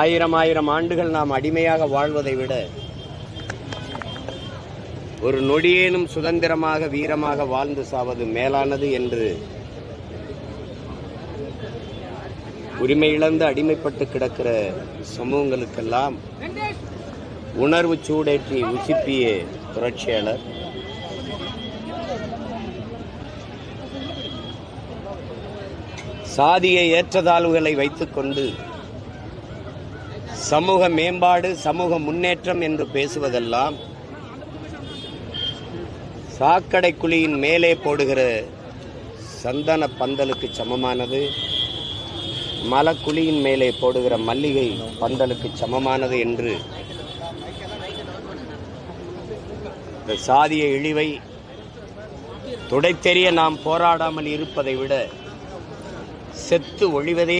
ஆயிரம் ஆயிரம் ஆண்டுகள் நாம் அடிமையாக வாழ்வதை விட ஒரு நொடியேனும் சுதந்திரமாக வீரமாக வாழ்ந்து சாவது மேலானது என்று உரிமை இழந்து அடிமைப்பட்டு கிடக்கிற சமூகங்களுக்கெல்லாம் உணர்வு சூடேற்றி உசிப்பிய புரட்சியாளர். சாதிய ஏற்றதாழ்வுகளை வைத்துக்கொண்டு சமூக மேம்பாடு சமூக முன்னேற்றம் என்று பேசுவதெல்லாம் சாக்கடை குழியின் மேலே போடுகிற சந்தன பந்தலுக்கு சமமானது மலக்குழியின் மேலே போடுகிற மல்லிகை பந்தலுக்கு சமமானது என்று இந்த சாதிய இழிவை துடைத்தெறிய நாம் போராடாமல் இருப்பதை விட செத்து ஒழிவதே